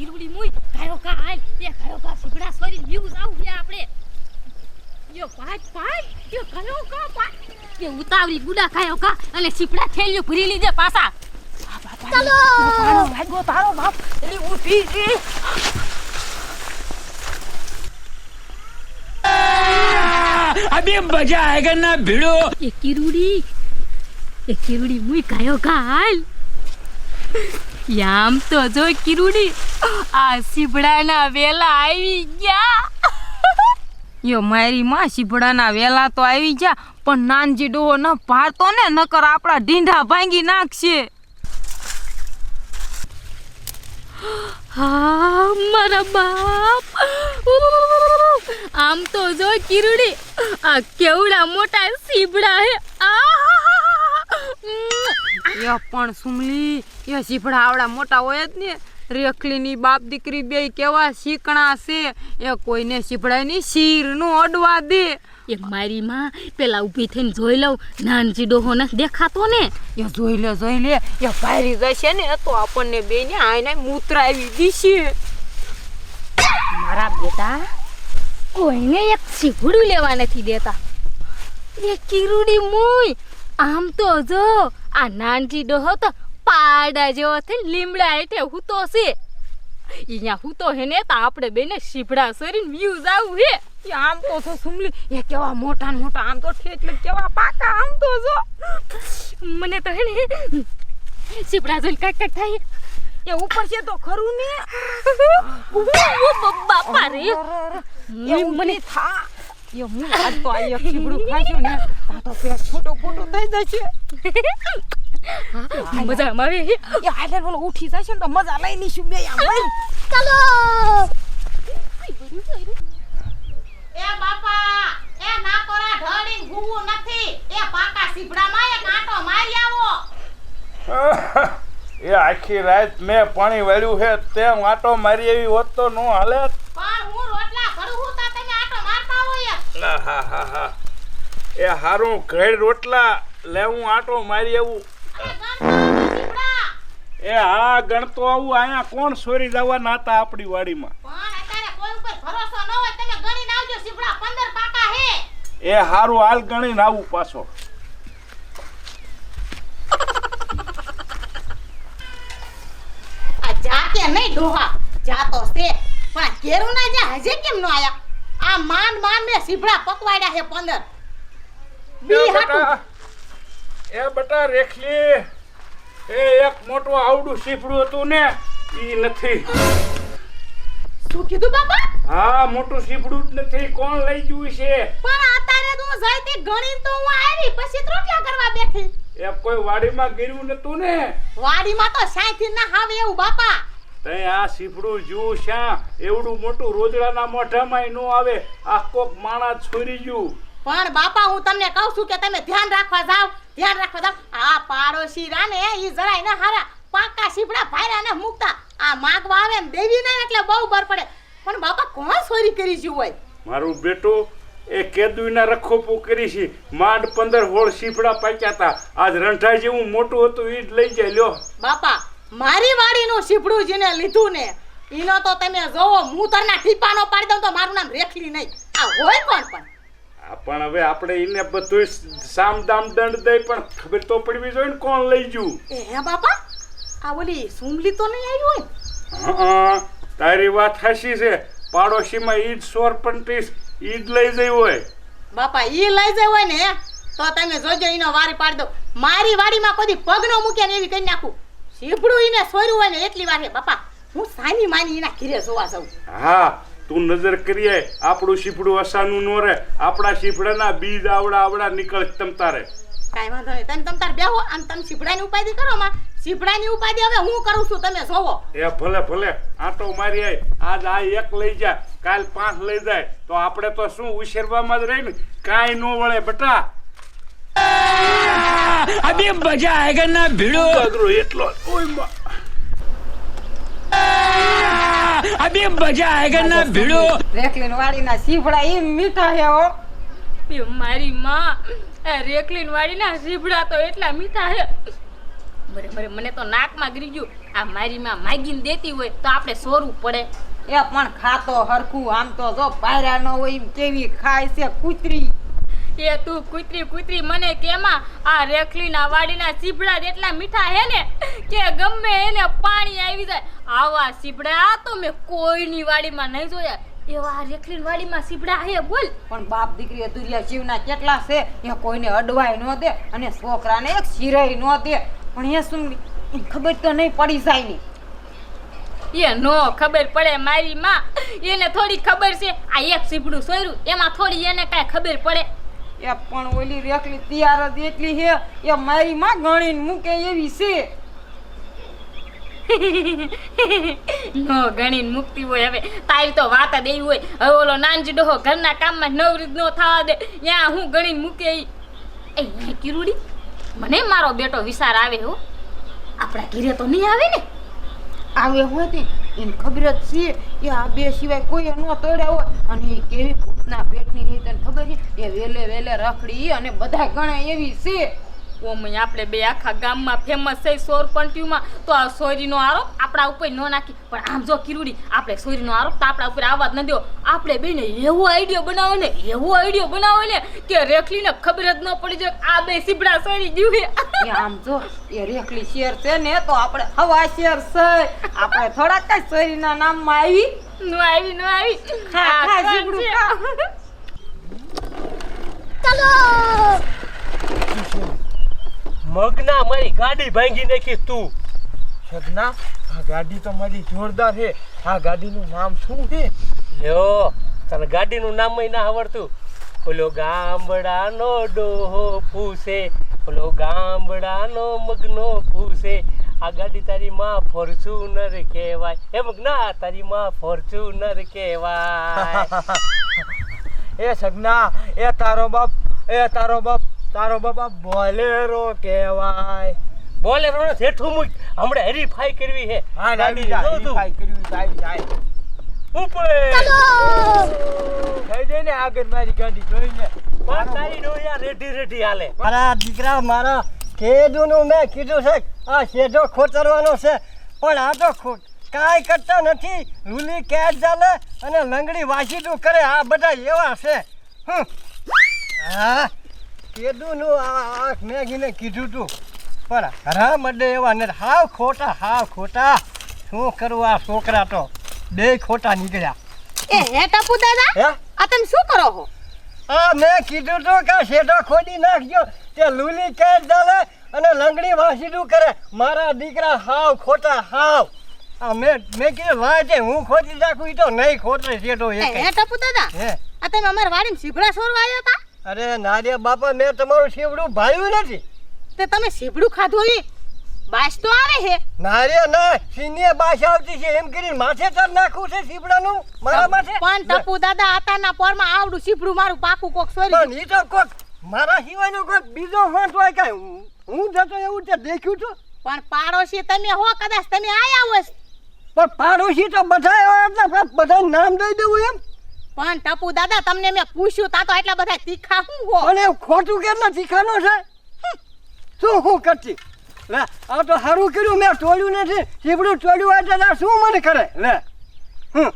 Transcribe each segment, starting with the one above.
કિરુડી મુઈ ગાયો કા હાલ એ ગાયો કા સીપડા સોરી વ્યૂઝ આવ ગયા આપણે યો પાટ પાટ યો ગાયો કા પાટ એ ઉતાવળી ગુડા ગાયો કા અને સીપડા થેલીઓ ભરી લીધે પાછા ચાલો ભાગ્યો તારો બાપ એલી ઊઠી છે अभी मजा आएगा ना भिड़ो એ કિરુડી એ કિરુડી મુઈ ગાયો કા હાલ યામ તો જો કિરુડી આ સીપડાના વેલા આવી ગયા. યો મારી માં શીપડાના વેલા તો આવી ગયા પણ નાનજી ડોહો ન પાડતો ને નકર આપણા ઢીંઢા ભાંગી નાખશે. હા મારા બાપ. આમ તો જો કિરુડી આ કેવડા મોટા સીબડા હે! યો પણ સુમલી યો સીપડા આવડા મોટા હોય જ ને. રેખલીની બાપ દીકરી બે કેવા શીકણા છે એ કોઈને શીપડાની નહીં શીરનું અડવા દે. એ મારી માં પેલા ઊભી થઈને જોઈ લઉં નાનજી ડોહો નથી દેખાતો ને. એ જોઈ લે જોઈ લે એ ભારી જશે ને તો આપણને બે ને આઈને મૂતરાવી દીશે. મારા બેટા કોઈને એક સીભડું લેવા નથી દેતા. એ કિરુડી મુય આમ તો જો આ નાનજી ડોહો તો પાડા જેવો થઈ લીમડા હેઠે હૂતો છે. અહીંયા હૂતો હે ને તો આપણે બેને શીપડા સરીને વ્યૂઝ આવું હે. આમ તો છો સુમલી એ કેવા મોટા મોટા આમ તો ઠેકલે કેવા પાકા આમ તો જો. મને તો હે ને સીભડા જોઈને કાક કાક થાય. એ ઉપર છે તો ખરું ને? બાપા રે. મને થા. એ હું આજ તો આ એક ચીબડું ખાશું ને તો પેટ ફોટો ફોટો થઈ જશે. મજામાં આવે હે એ હાલે બોલો ઉઠી જશે ને તો મજા લઈ લઈશું બે ચાલો. એ બાપા એ નાકોરા ઢળીને ભૂવું નથી. એ પાકા સીભડામાં એક આંટો મારી આવો. એ આખી રાત મેં પાણી વાળ્યું છે તેમ આંટો મારી એવી હોત તો નો હાલે. પણ હું રોટલા ઘડું હું તા તમે આંટો મારતા હોય આહાહાહા. એ હારું ઘેર રોટલા લે હું આટો મારી સીભડા એ હા ગણતો આવું અહીંયા કોણ સોરી જવા નાતા આપણી વાડીમાં? પણ અત્યારે કોઈ ઉપર ભરોસો ન હોય તમે ગણીને આવજો સીભડા 15 પાકા હે. એ હારું હાલ ગણીને આવું પાછો. આ જાતે નહીં ડોહા જાતો છે. પણ કેરું ના જા હજે કેમ નો આયા? આ માંડ માંડ ને સીભડા પકવાડ્યા હે 15 બી બટા એ બટા રેખલી. એ એક મોટું આવડું શીપડું હતું ને ઈ નથી. શું કીધું બાપા? હા મોટું શીપડું જ નથી. કોણ લઈ ગયું છે? પણ અત્યારે તું જઈ તે ગણી તો હું આવી પછી રોટલા કરવા બેઠી. એ કોઈ વાડીમાં ગીર્યું નતું ને? વાડીમાં તો સાઈથી ના હાવે એવું બાપા. તે આ સીપડું જુઓ શા એવડું મોટું રોજડાના મોઢામાં નો આવે. આ કોક માણા છોરી ગયું. પણ બાપા હું તમને કહું છું કે તમે ધ્યાન રાખવા જાવ ધ્યાન રાખવા જાવ આ પાડોશી રાને ઈ જરાય ના હારા પાકા સીપડા ભાયરા ને મૂકતા. આ માગવા આવે ને દેવી નહીં એટલે બહુ બર પડે. પણ બાપા કોણ ચોરી કરી છે હોય? મારું બેટું એ કેદુના રખોપું કરી છે. માંડ પંદર હોળ સીપડા પાક્યા હતા આજ રંઠા જેવું મોટું હતું ઈ જ લઈ જાય લ્યો. બાપા મારી વાડીનું સીપડું જેને લીધું ને ઈનો તો તમે જોવો હું તરના ટીપાનો પાડી દઉં તો મારું નામ રેખલી નહીં. આ હોય કોણ પણ? પણ હવે આપણે એને બધું સામ દામ દંડ દઈ પણ ખબર તો પડવી જોઈએ ને કોણ લઈ જયું એ હે બાપા આ ઓલી સુમલી તો નહીં આવી હોય? હા તારી વાત હાચી છે. પાડોશીમાં ઈદ સોર પંટીસ ઈ જ લઈ જઈ હોય. બાપા ઈ લઈ જાય હોય ને તો તમે જોજો એનો વારી પાડી દો. મારી વાડીમાં કોઈ પગનો પગ મૂકે ને એવી કરી નાખું. સીભડું એને સોર્યું હોય ને એટલી વાર બાપા હું સાની માની એના ઘીરે જોવા જાઉં. હા તું નજર કરીએ આપણું શીપડું અસાનું નો રે આપણા શીપડાના બીજ આવડા આવડા નીકળે તમ તારે. કાઈ વાંધો નહીં. તમે તમતાર બેહો અને તમે શીપડાની ઉપાધિ કરો માં શીપડાની ઉપાધિ હવે હું કરું છું તમે જોવો. એ ભલે ભલે. આ તો મારી આય. આજ આ એક લઈ જા કાલ પાંચ લઈ જાય. તો આપણે તો શું ઉછેરવામાં જ રહી ને? કાઈ નો વળે બટા. અભી મજા આયગા ના ભીડો. એટલો? ઓય अभी मजा आएगा ना भिड़ो રેખલીન વાડીના શીફડા એ મીઠા હે હો એ મારી માં એ રેકલીન વાડીના સીભડા તો એટલા મીઠા હે બરાબર મને તો નાકમાં ગરી ગયું આ મારી માં માગીને દેતી હોય તો આપણે સોરવું પડે એ પણ ખાતો હરખું આમ તો જો પાયરા ન હોય એમ કેવી ખાય છે કૂતરી એ તું કૂતરી કૂતરી મને કેમાં આ રેખલીના વાડીના સીભડા જ એટલા મીઠા હે ને કે ગમે એને પાણી આવી જાય આવા સીપડા તો મેં કોઈની વાડીમાં નહીં જોયા. એવા રેખલીન વાડીમાં સીપડા હે બોલ. પણ બાપ દીકરી અધુરિયા જીવના કેટલા છે? એ કોઈને અડવાય ન દે અને છોકરાને એક શિરાય ન દે. પણ એ શું ખબર તો નહીં પડી જાય ને. એ નો ખબર પડે મારી માં. એને થોડી ખબર છે આ એક સીપડું સોયરું એમાં થોડી એને કાંઈ ખબર પડે. એ પણ ઓલી રેખલી તૈયાર જ એટલી છે એ મારી માં ગણીને મૂકે એવી છે. નો ગણીન મુક્તિ હોય. હવે તારી તો વાત જ હોય. હવે ઓલો નાનજી ડોહો ઘરના કામમાં નવરીત નો થવા દે. ત્યાં હું ગણીન મૂકે એ કિરુડી, મને મારો બેટો વિચાર આવે હો. આપણા ઘીરે તો નહીં આવે ને. આવે હોય તે એને ખબર જ છે કે આ બે સિવાય કોઈ ન તોડ્યા હોય. અને એ કેવી ભૂતના પેટની તને ખબર છે? એ વેલે વેલે રખડી અને બધા ગણે એવી છે. ઓમ આપણે બે આખા ગામમાં ફેમસ છે સોર તો આ સોરીનો આરોપ આપણા ઉપર ન નાખી. પણ આમ જો કિરુડી આપણે સોરીનો આરોપ તો આપણા ઉપર આવવા જ ન દો. આપણે બેને એવો આઈડિયો બનાવો ને એવો આઈડિયો બનાવો ને કે રેખલીને ખબર જ ન પડી જાય આ બે સીબડા સોરી જીવે. આમ જો એ રેખલી શેર છે ને તો આપણે હવા શેર છે. આપણે થોડાક કઈ સોયરીના નામમાં આવી. નો આવી નો આવી. ખા, ખા, ઝીબડું? ખા. મગના મારી ગાડી ભાંગી નાખી તું. સગના આ ગાડી તો મારી જોરદાર છે. આ ગાડીનું નામ શું છે? લ્યો તને ગાડીનું નામ ના આવડતું. ઓલો ગામડાનો ડોહો પૂછે ઓલો ગામડાનો મગનો પૂછે આ ગાડી તારી માં ફોર્ચ્યુનર કહેવાય. એ મગના તારી માં ફોર્ચ્યુનર કહેવાય. એ સગના એ તારો બાપ એ તારો બાપ. તારો બાપા બોલેરો કહેવાય. બોલેરો ને જેઠું મૂક. હમણાં હરીફાઈ કરવી છે. હા ગાડી ગાડી કરવી તું. જાય કર્યું જાય. જાય ઉપર થઈ જાય ને આગળ મારી ગાડી જોઈને. પણ તારી ડોયા રેડી રેડી હાલે. મારા દીકરા મારા કેદુનું મેં કીધું છે આ શેઢો ખોતરવાનો છે. પણ આ તો ખોટ કાંઈ કરતા નથી. રૂલી કેદ ચાલે અને લંગડી વાસીદું કરે. આ બધા એવા છે. હા. કેદુનું આ આ મેગીને કીધું તું. પણ હરા મડે એવા ને હાવ ખોટા હાવ ખોટા. શું કરવું આ છોકરા તો? બે ખોટા નીકળ્યા. એ હે ટપુ દાદા? હે? આ તમે શું કરો છો? આ મેં કીધું તું કે શેઢો ખોદી નાખજો. તે લૂલી કેટ દાલે અને લંગડી વાસીદું કરે. મારા દીકરા હાવ ખોટા હાવ. આ મેં મેં કીધું વાંચે હું ખોદી નાખું? તો નહીં ખોટે શેઢો એ હે ટપુ દાદા? હે. આ તમે અમાર વાડીમાં સીભડા સોરવા આવ્યા હતા? અરે નારે બાપા મેં તમારું શીવડું ભાળ્યું નથી. તે તમે શીવડું ખાધું ઈ બાસ તો આવે છે. નારે ના સિનિયર બાસ આવતી છે એમ કરીને માથે તર નાખું છે શીવડાનું મારા માથે? પણ ટપુ દાદા આતાના પોરમાં આવડું શીવડું મારું પાકું કોક સોરી પણ ઈ તો કોક મારા સિવાયનો કોક બીજો હોંટ હોય કાંઈ. હું- જતો એવું તે દેખ્યું છું પણ પાડોશી તમે હો કદાચ તમે આયા હોય પણ પાડોશી તો બધા બધા નામ દઈ દેવું એમ. પણ ટપુ દાદા તમને મેં પૂછ્યું તા તો એટલા બધા તીખા હું? હો અને ખોટું કેટલા શીખાનો છે? શું હું કરતી? લે આ તો સારું કર્યું મેં ટોળ્યું નથી. શીપડું ટોળ્યું હોય દાદા શું મને કરે? લે. હમ.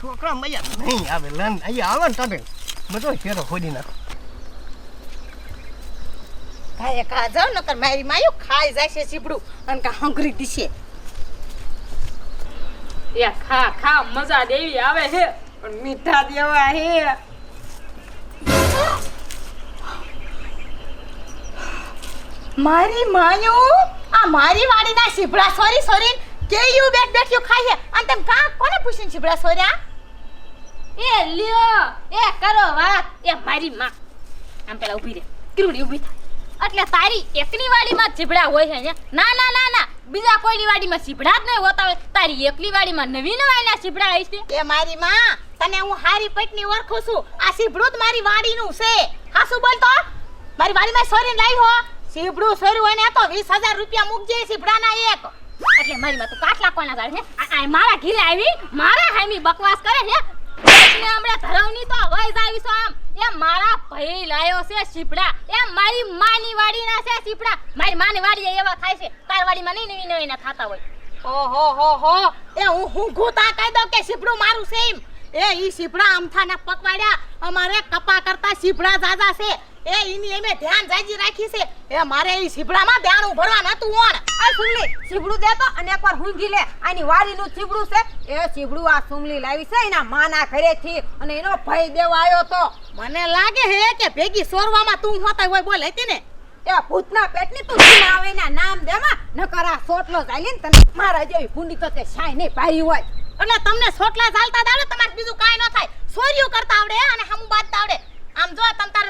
છોકરા મજા નહીં આવે લે અહીંયા આવે ને તમે. બધો ફેરો ખોલી નાખો. ભાઈ કા જાવ નકર મારી માયું ખાઈ જાય છે સીભડું અને કા હંગરી દીશે. એ ખા ખા મજા દેવી આવે છે. પણ મીઠા દેવા હે. મારી માયું આ મારી વાડીના સોરી સોરી કેયું બેઠ બેઠ્યું ખાય છે? અને તેમ કા કોને પૂછીને સીભડા સોર્યા? એ લ્યો એ કરો વાત એ મારી માં. આમ પેલા ઊભી રે કિરુડી ઊભી થાય. એટલે તારી એકની વાડીમાં માં ઝીબડા હોય છે ના ના ના ના. બીજા કોઈની વાડીમાં સીપડા જ નહીં હોતા હોય, તારી એકલી વાડીમાં નવી નવાઈના સીપડા હોય છે. એ મારી માં, તને હું હારી પેટની ઓળખું છું. આ સીપડું જ મારી વાડીનું છે. હા શું બોલતો મારી વાડીમાં સોરીને લાવી હો. સીપડું સોર્યું હોય ને તો વીસ હજાર રૂપિયા મૂકજે સીભડાના એક. એટલે મારી માં તું કાટલા કોના ગાળ છે? મારા ઘીલે આવી, મારા હામી બકવાસ કરે છે. હમણાં ધરાવની તો વય જાવી છો આમ. એ મારા ભાઈ લાયો છે સીપડા એ મારી માની વાડીના છે સીપડા મારી માની વાડી એવા થાય છે. તાર વાડીમાં નહીં નવી નવી ના ખાતા હોય. ઓહો, હો હો. એ હું હું ગોતા કહી દઉં કે સીપડું મારું છે એમ. એ ઈ સીપડા અમથાના પકવાડ્યા. અમારે કપા કરતા સીપડા જાજા છે. એ ઈની એમે ધ્યાન જાજી રાખી છે. એ મારે ઈ સીપડામાં ધ્યાન ભરવા નતું ઓણ. આ સુમલી સીબડું દે તો અને એકવાર હુંગી લે. આની વાડીનું સીબડું છે. એ સીબડું આ સુમલી લાવી છે એના માના ઘરેથી. અને એનો ભય દેવા આવ્યો તો. મને લાગે હે કે ભેગી સોરવામાં તું હોતા હોય બોલ હતી ને? એ ભૂતના પેટની તું જીના આવે એના નામ દેમાં. નકર આ સોટલો ચાલી ને તને મારા જેવી ભૂંડી તો તે શાય નહીં પારી હોય. એટલે તમને સોટલા ચાલતા આવડે તમારે બીજું કાંઈ ન થાય. સોર્યું કરતા આવડે અને હમું બાંધતા આવડે. આમ જો તમ તાર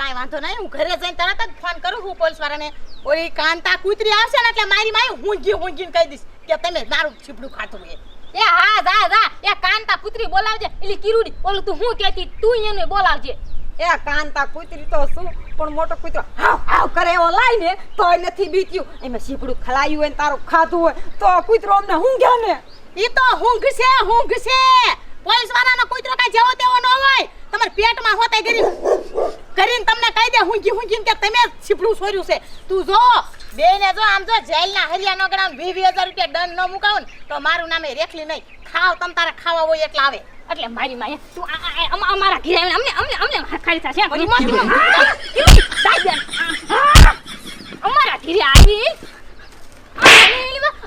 કાંઈ વાંધો નહીં હું ઘરે જઈને તરત જ ફોન કરું હું પોલીસ વાળાને ઓલી કાંતા કૂતરી આવશે ને એટલે મારી માય ઊંઘી ઊંઘીને કહી દઈશ કે તમે દારૂ છીપડું ખાતું હોય એ હા જા જા એ કાંતા કૂતરી બોલાવજે. એટલે કિરુડી ઓલું તું હું કહેતી? તું એને બોલાવજે. એ કાંતા કૂતરી તો શું? પણ મોટો કૂતરો હાવ હાવ કરે એવો લાઈને તો નથી બીત્યું. એમાં સીપડું ખલાયું હોય ને તારું ખાધું હોય તો કૂતરો અમને ઊંઘ્યા ને? એ તો ઊંઘ છે ઊંઘ છે પોલીસ વાળાનો કૂતરો કાંઈ જેવો તેવો ન હોય. તમારા પેટમાં હોતે કરી કરીને તમને કહી દે ઊંઘી ઊંઘીને કે તમે જ છીપડું છોર્યું છે. તું જો બેને જો આમ જો જેલના હરિયાનો ગણાવ વીસ હજાર રૂપિયા દંડ ન મુકાવો ને તો મારું નામે રેખલી નહીં. ખાવ તમ તારે ખાવા હોય એટલે આવે. એટલે મારી માયા તું આ- આ- આ- અમા- અમારા ઘરે આવીને અમને અમને અમને ખાલી થશે. અમારા ઘરે આવી.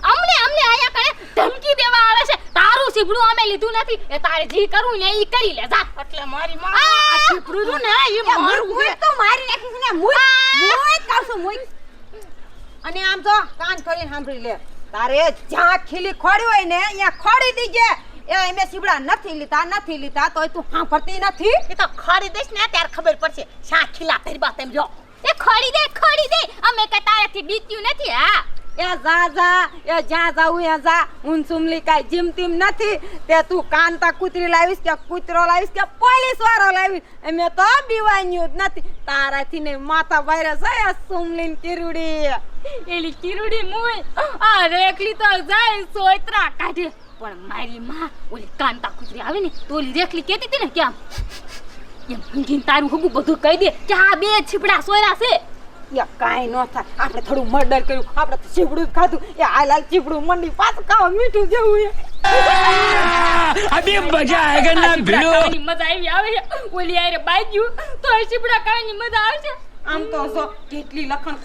અમને અમને આયા કરે ધમકી દેવા આવે છે. તારું સીબડું અમે લીધું નથી. એ તારે જે કરવું ને એ કરી લે જા. એટલે મારી માં આ સીપડું ને એ મારું હું તો મારી નાખીશ ને હું હું જ છું મુય અને આમ જો કાન કરીને સાંભળી લે. તારે જ્યાં ખીલી ખોડી હોય ને અહીંયા ખોડી દીજે. એ એમે સીબડા નથી લીધા નથી લીધા તોય તું સાંભળતી નથી? એ તો ખોડી દઈશ ને ત્યારે ખબર પડશે. શા ખીલા ફેરબા તેમ જો. એ ખોડી દે ખોડી દે. અમે કે તારાથી બીત્યું નથી હા? એ જા જા એ જ્યાં જાવું જા હું સુમલી કાંઈ જીમ તીમ નથી. તે તું કાંતા કૂતરી લાવીશ કે કૂતરો લાવીશ કે પોલીસ વાળો લાવીશ? એમે તો બીવાન્યું જ નથી. તારાથી ને માથા જાય સુમલીન કિરુડી. એલી કિરુડી મુય. આ રેખલી તો જાય સોયત્રા કાઢે. પણ મારી માં, ઓલી કાંતા કૂતરી આવે ને, તો ઓલી રેખલી કહેતી હતી ને કેમ એમ તારું હગું બધું કહી દે કે આ બે છીપડા સોયરા છે. એ કાંઈ ન થાય. આપણે થોડું મર્ડર કર્યું આપણે ચીપડું ખાધું. એ આ લાલ ચીપડું મંડી પાછું ખાવા મીઠું જેવું એ મજા આયગા ના ભીડો? મજા આવી આવે ઓલી આરે બાજ્યું ચીપડા ખાવાની મજા આવશે આમ તો જો કેટલી લખણ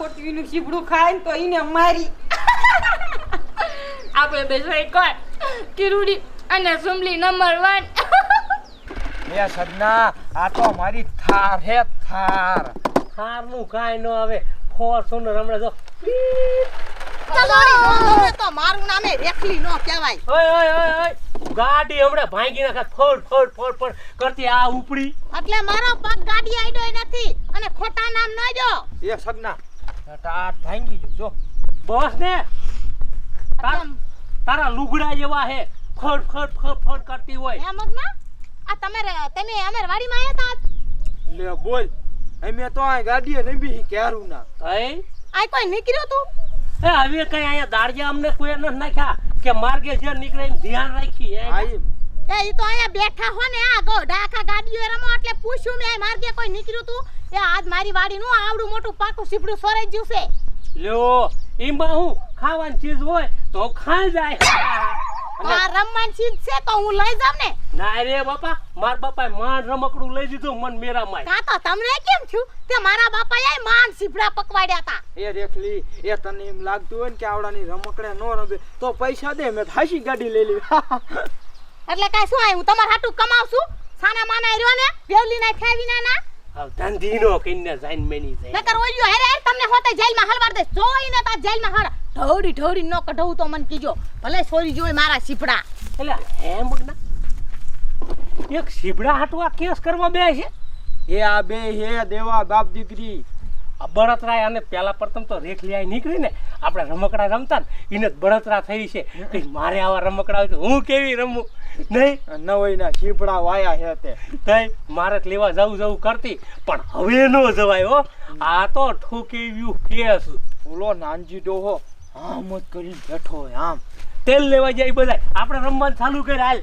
ચીપડું ખાય ને તો ઈને મારી. આપણે બે જોઈ કોઈ કિરુડી અને સુમલી નંબર 1 એ સદના આ તો મારી થાર હે થાર. હારનું કાંઈ ન આવે. ફોર્ચ્યુનર હમણાં જો. તો મારું નામે રેખલી નો કહેવાય. ઓય ઓય ઓય ઓય. ગાડી હમણાં ભાંગી નાખે. ફોડ ફોડ ફોડ ફોડ. કરતી આ ઉપડી. એટલે મારો પગ ગાડી આડ્યો નથી અને ખોટા નામ ન દો એ ટાટ ભાંગી ગયું. જો. બસ ને. તાર- તારા લુગડા જેવા હે. ફોડ ફોડ ફોડ ફોડ કરતી હોય. હે મગના? આ તમારે તમે અમાર વાડીમાં આયા તા લે બોલ. અમે તો આ ગાડીએ બી કેરું ના. કઈ આ કોઈ નીકળ્યો તું? એ હવે કઈ અહીંયા દાડજે અમને કોઈ ન નાખ્યા કે માર્ગે જે નીકળે એમ ધ્યાન રાખી હે? એ ઈ તો અહીંયા બેઠા હો ને આ ગો આખા ગાડીઓ રમો એટલે પૂછ્યું મેં માર્ગે કોઈ નીકળ્યું તું? એ આજ મારી વાડીનું આવડું મોટું પાકું સીપડું સરાઈ ગયું છે. લ્યો એમાં હું ખાવાની ચીજ હોય તો ખાઈ જાય. રમવાની ચીજ છે તો હું લઈ જાઉં ને. ના રે બાપા માર બાપાએ માન રમકડું લઈ દીધું મન મેરા માય કાં તો તમને કેમ થયું તે મારા બાપાએ માન સીપડા પકવાડ્યા તા? એ રેખલી એ તને એમ લાગતું હોય ને કે આવડાની રમકડે નો રમે તો પૈસા દે મેં હાસી ગાડી લઈ લેવી એટલે કાઈ શું આય હું તમારા હાટું કમાવશું? સાના માના રહ્યો ને વેવલી ના ખાવી ના ના? હવે ધંધીનો કઈને જાઈન મેની જાય. નકર ઓલ્યો હેરે હેર તમને હોતે જેલમાં હલવાડ દે જોઈને તા જેલમાં હળ. ઢોડી ઢોડી ન કઢવું તો મને કીજો. ભલે સોરી જોઈ મારા સીપડા. એટલે હે મગના એક સીપડા હાટવા કેસ કરવા બે છે? એ આ બે હે દેવા બાપ દીકરી. આ બળતરા અને પેલા પ્રથમ તો રેખ લઈ નીકળી ને આપણે રમકડા રમતા ને એને જ બળતરા થઈ છે. કે મારે આવા રમકડા હોય તો હું કેવી રમું? નહીં? નવઈના શીપડા વાયા છે તે. તઈ મારે લેવા જવું જવું કરતી પણ હવે નો જવાય હો. આ તો ઠોકેવ્યું કેસ. ઓલો નાનજી ડોહો. આમ જ કરી બેઠો આમ. તેલ લેવા જાય બધા આપણે રમવાનું ચાલુ કરી હાલ.